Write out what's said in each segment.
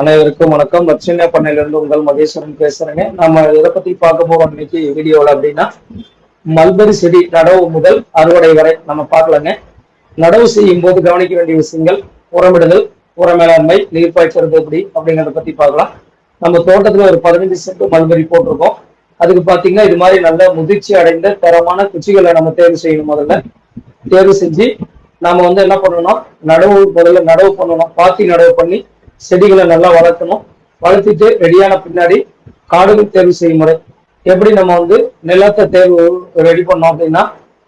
அனைவருக்கும் வணக்கம். சின்ன பண்ணையிலிருந்து உங்கள் மகேஸ்வரன் பேசுறேங்க. நம்ம இதை பத்தி பார்க்க போறோம் இன்னைக்கு வீடியோல அப்படின்னா மல்பரி செடி நடவு முதல் அறுவடை வரை நம்ம பார்க்கலாங்க. நடவு செய்யும் போது கவனிக்க வேண்டிய விஷயங்கள் உரமிடுதல் உர மேலாண்மை நீர் பாய்ச்சறது எப்படி அப்படிங்கறத பத்தி பார்க்கலாம். நம்ம தோட்டத்துல ஒரு பதினஞ்சு சென்ட் மல்பரி போட்டிருக்கோம். அதுக்கு பாத்தீங்கன்னா இது மாதிரி நல்ல முதிர்ச்சி அடைந்த தரமான குச்சிகளை நம்ம தேர்வு செய்யணும் முதல்ல. தேர்வு செஞ்சு நாம வந்து என்ன பண்ணணும் நடவு முதல்ல நடவு பண்ணணும். பாத்தி நடவு பண்ணி செடிகளை நல்லா வளர்க்கணும். வளர்த்திட்டு ரெடியான பின்னாடி காடுகள் தேர்வு செய்யும் முறை. எப்படி நம்ம வந்து நிலத்தை தேர்வு ரெடி பண்ணோம் அப்படின்னா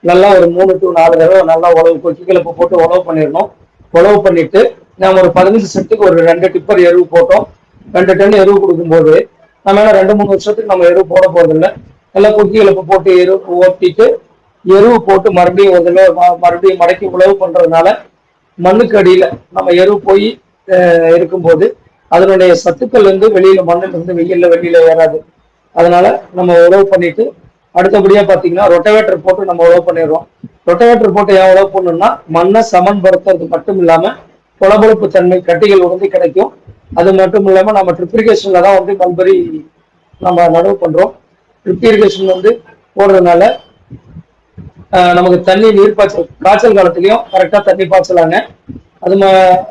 நல்லா ஒரு மூணு டு நாலு தடவை நல்லா உழவு கொக்கிகளை போட்டு உழவு பண்ணிடணும். உழவு பண்ணிட்டு நம்ம ஒரு பதினஞ்சு செட்டுக்கு ஒரு ரெண்டு டிப்பர் எருவு போட்டோம். ரெண்டு டன் எருவு கொடுக்கும்போது நம்ம என்ன ரெண்டு மூணு வருஷத்துக்கு நம்ம எருவு போட போறதில்ல. நல்லா கொக்கிகளை போட்டு எருவு ஓட்டிட்டு எருவு போட்டு மறுபடியும் ஒரு மறுபடியும் மடக்கி உழவு பண்றதுனால மண்ணுக்கு அடியில நம்ம எருவு போய் இருக்கும்போது அதனுடைய சத்துக்கள் வந்து வெளியில மண்ணில் இருந்து வெயில்ல வெளியில ஏறாது. அதனால நம்ம உழவு பண்ணிட்டு அடுத்தபடியா பாத்தீங்கன்னா ரொட்டவேட்டர் போட்டு நம்ம உழவு பண்ணிடுறோம். ரொட்டவேட்டர் போட்டு ஏன் உழவு பண்ணணும்னா மண்ணை சமன்படுத்துறது மட்டும் இல்லாம புலபொழுப்பு தன்மை கட்டிகள் உடனே கிடைக்கும். அது மட்டும் இல்லாம நம்ம ட்ரிப்ரிகேஷன்ல தான் வந்து மல்பரி நம்ம நடவு பண்றோம். ட்ரிப்ரிகேஷன் வந்து போடுறதுனால ஆஹ் நமக்கு தண்ணி நீர் பாய்ச்சல் காய்ச்சல் காலத்துலயும் கரெக்டா தண்ணி பாய்ச்சலாங்க. அது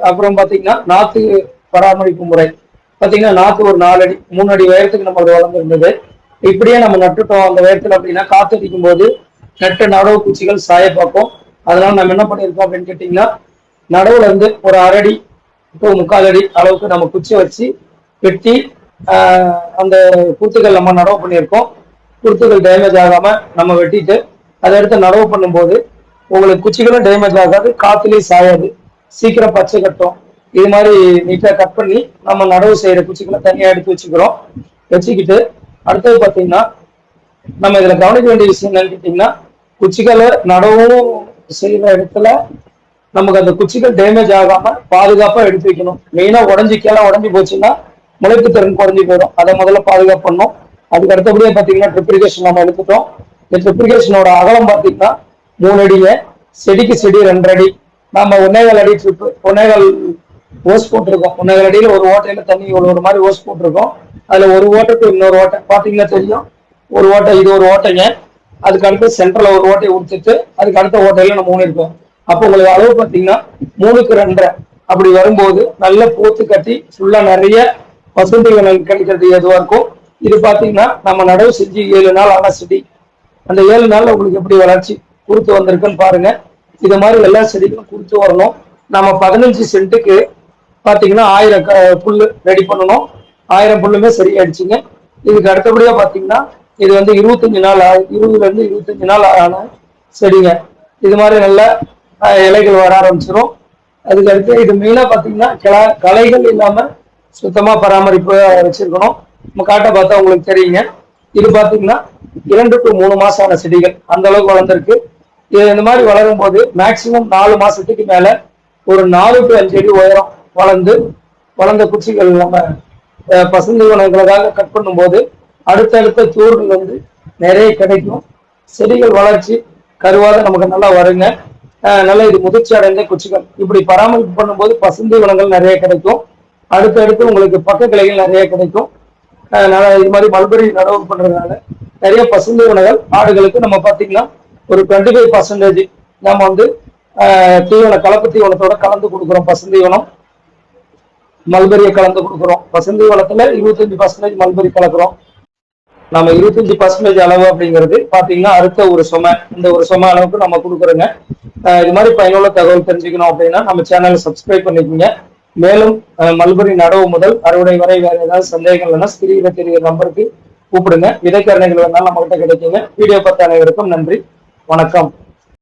அப்புறம் பாத்தீங்கன்னா நாத்து பராமரிப்பு முறை. பாத்தீங்கன்னா நாத்து ஒரு நாலு அடி மூணு அடி உயரத்துக்கு நம்மளோட வளர்ந்துருந்தது இப்படியே நம்ம நட்டுட்டோம். அந்த உயரத்துல அப்படின்னா காற்று அடிக்கும் போது நட்ட நடவு பூச்சிகள் சாய பார்ப்போம். அதனால நம்ம என்ன பண்ணியிருக்கோம் அப்படின்னு கேட்டீங்கன்னா நடவுல இருந்து ஒரு அரை இப்போ முக்கால் அடி அளவுக்கு நம்ம குச்சி வச்சு வெட்டி அந்த குத்துகள் நம்ம நடவு பண்ணியிருக்கோம். குருத்துகள் டேமேஜ் ஆகாம நம்ம வெட்டிட்டு அதை எடுத்து நடவு பண்ணும்போது உங்களுக்கு குச்சிகளும் டேமேஜ் ஆகாது காத்துலயும் சாயாது. சீக்கிரம் பச்சை கட்டும். இது மாதிரி நீட்டா கட் பண்ணி நம்ம நடவு செய்யற குச்சிகளை தனியா எடுத்து வச்சுக்கிறோம். வச்சுக்கிட்டு அடுத்தது பாத்தீங்கன்னா நம்ம இதுல கவனிக்க வேண்டிய விஷயம் என்னன்னு கேட்டீங்கன்னா குச்சிகளை நடவும் செய்யற இடத்துல நமக்கு அந்த குச்சிகள் டேமேஜ் ஆகாம பாதுகாப்பா எடுத்து வைக்கணும். மெயினா உடஞ்சி கீழே உடஞ்சி போச்சுன்னா முளைப்பு திறன் குறைஞ்சி போயிடும். அதை முதல்ல பாதுகாப்பு பண்ணணும். அதுக்கு அடுத்தபடியே பாத்தீங்கன்னா ட்ரிப்ளிகேஷன் நம்ம எடுத்துட்டோம். இந்த ட்ரிப்ளிகேஷனோட அகலம் பாத்தீங்கன்னா மூணு அடிங்க. செடிக்கு செடி ரெண்டரை அடி. நம்ம ஒன்னேகால் அடி ட்ரிப்பு ஒன்னேகால் ஓஸ் போட்டிருக்கோம். ஒன்னேகால் அடியில் ஒரு ஓட்டையில தண்ணி ஒரு ஒரு மாதிரி ஓஸ் போட்டிருக்கோம். அதில் ஒரு ஓட்டத்துக்கு இன்னொரு ஓட்டை. பார்த்தீங்கன்னா தெரியும்? ஒரு ஓட்டை இது ஒரு ஓட்டைங்க. அதுக்கு அடுத்து சென்டர்ல ஒரு ஓட்டையை உடுத்துட்டு அதுக்கு அடுத்த ஓட்டையில நம்ம மூணு இருக்கோம் அப்போ உங்களுக்கு அளவு பார்த்தீங்கன்னா மூணுக்கு ரெண்டரை. அப்படி வரும்போது நல்ல போத்து கட்டி ஃபுல்லாக நிறைய பசுந்தைகள் கிடைக்கிறது எதுவாக இருக்கும். இது பார்த்தீங்கன்னா நம்ம நடவு செஞ்சு ஏழு நாள் ஆன செடி. அந்த ஏழு நாளில் உங்களுக்கு எப்படி வளர்ச்சி கொடுத்து வந்திருக்குன்னு பாருங்கள் இது மாதிரி எல்லா செடிகளும் கொடுத்து வரணும். நம்ம பதினஞ்சு சென்ட்டுக்கு பார்த்தீங்கன்னா ஆயிரம் க- புல்லு ரெடி பண்ணணும். ஆயிரம் புல்லுமே சரியாயிடுச்சுங்க. இதுக்கு அடுத்தபடியாக பார்த்தீங்கன்னா இது வந்து இருபத்தஞ்சு நாள் இருபதுலேருந்து இருபதுல இருபத்தஞ்சு நாள் ஆன செடிங்க. இது மாதிரி நல்ல இலைகள் வர ஆரம்பிச்சிடும் அதுக்கு அடுத்து இது மெயினாக பார்த்தீங்கன்னா கிள- களைகள் இல்லாமல் சுத்தமாக பராமரிப்பு வச்சுருக்கணும். நம்ம காட்டை பார்த்தா உங்களுக்கு தெரியுங்க. இது பார்த்தீங்கன்னா இரண்டு டு மூணு மாதம் ஆன செடிகள். அந்த அளவுக்கு வளர்ந்துருக்கு. இது இந்த மாதிரி வளரும் போது மேக்சிமம் நாலு மாசத்துக்கு மேல ஒரு நாலு டு அஞ்சு அடி உயரம் வளர்ந்து வளர்ந்த குச்சிகள் நம்ம பசுந்து பசுந்தை உணவுகளுக்காக கட் பண்ணும்போது அடுத்தடுத்த தூர்கள் வந்து நிறைய கிடைக்கும். செடிகள் வளர்ச்சி கருவாத நமக்கு நல்லா வருங்க. நல்லா இது முதிர்ச்சி அடைந்த குச்சிகள். இப்படி பராமரிப்பு பண்ணும்போது பசுந்து உணங்கள் நிறைய கிடைக்கும். அடுத்தடுத்து உங்களுக்கு பக்க கிளைகள் நிறைய கிடைக்கும். நல்லா இது மாதிரி மல்பரி நடவு பண்றதுனால நிறைய பசுந்து உணவுகள் ஆடுகளுக்கு நம்ம பார்த்தீங்கன்னா ஒரு டுவெண்ட்டி ஃபைவ் பர்சன்டேஜ் நம்ம வந்து தீவன கலப்பு தீவனத்தோட கலந்து கொடுக்குறோம். பசுந்தீவனம் மல்பரியை கலந்து கொடுக்குறோம். பசுந்தை இருபத்தஞ்சு பர்சன்டேஜ் மல்பரி கலக்குறோம். நம்ம இருபத்தஞ்சு பர்சன்டேஜ் அளவு அப்படிங்கிறது பாத்தீங்கன்னா அடுத்த ஒரு சுமை இந்த ஒரு சுமை அளவுக்கு நம்ம கொடுக்குறோங்க. இது மாதிரி பயனுள்ள தகவல் தெரிஞ்சுக்கணும் அப்படின்னா நம்ம சேனலை சப்ஸ்கிரைப் பண்ணிக்கோங்க. மேலும் மல்பரி நடவு முதல் அறுவடை வரை வேற ஏதாவது சந்தேகங்கள் இல்லைன்னா தெரிகிற நம்பருக்கு கூப்பிடுங்க. விதைக்கரணைகள் வேணாலும் நம்மகிட்ட கிடைக்குங்க. வீடியோ பார்த்த அனைவருக்கும் நன்றி. வணக்கம்.